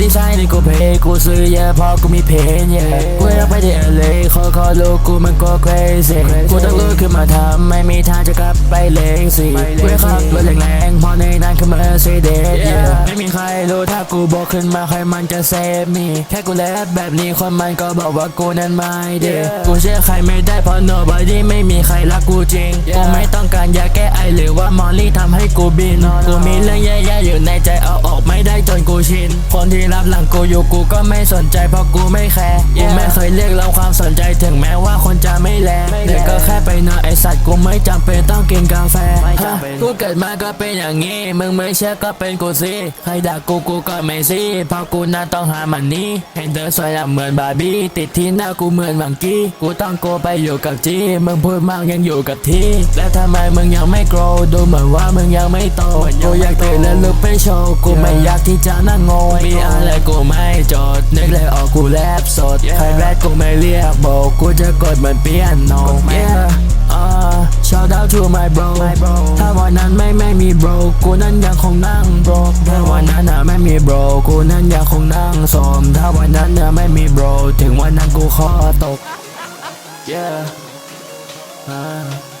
ที่กูเพย์กูซื้อเยอะเพราะกูมีเพนเยอะกูอยากไปที่เลขอขอลูกกูมันก็ crazy กูต้องลุกขึ้นมาทำไม่มีทางจะกลับไปเลงสิกูอยากขับรถแรงๆเพราะในนั้นคือ Mercedes yeah ไม่มีใครรู้ถ้ากูบอกขึ้นมาใครมันจะเซฟมีแค่กูแลบแบบนี้คนมันก็บอกว่ากูนั้นไม่เด็กูเชื่อใครไม่ได้เพราะ nobody ไม่มีใครรักกูจริงกูไม่ต้อง การยาแก้ไอหรือว่ามอลลี่ทำให้กูบินกูมีเรื่องแย่ๆอยู่ในใจเอาออกไม่ได้จนกูชิน คนที่รับหลังกูอยู่กูก็ไม่สนใจเพราะกูไม่แคร์กูไม่เคยเรียกร้องความสนใจถึงแม้ว่าคนจะไม่แลหรือก็แค่ ไปนอนไอสัตว์กูไม่จำเป็นต้องกินกาแฟฮะกูเกิดมาก็เป็นอย่างงี้ มึงไม่เชื่อก็เป็นกูสิใครด่ากูกูก็ไม่สิเพราะกูน่าต้องหามันนี้เห็นเธอสวยอะเหมือนบาร์บี้ติดที่หน้ากูเหมือนวังกี้ กูต้องโกไปอยู่กับจีมึงพูดมากยังอยู่กับที่ แล้วทำไมมึงยังไม่โกรธดูเหมือนว่ามึงยังไม่โตกูอยากตื่นแล้วลุกไปโชว์กูไม่อยากที่จะนั่งงงมีอะไรกูไม่จดนึกเลยออกกูแลบสดใครแรดกูไม่เรียกโบกกูจะกดเหมือนเปียโน to my bro ถ้าวันนั้นไม่ไม่มี bro กูนั้นยังคงนั่ง bro ถ้าวันนั้นน่ะไม่มี bro กูนั้นยังคงนั่งสมถ้าวันนั้นน่ะไม่มี bro ถึงวันนั้นกูขอตก yeah อ่า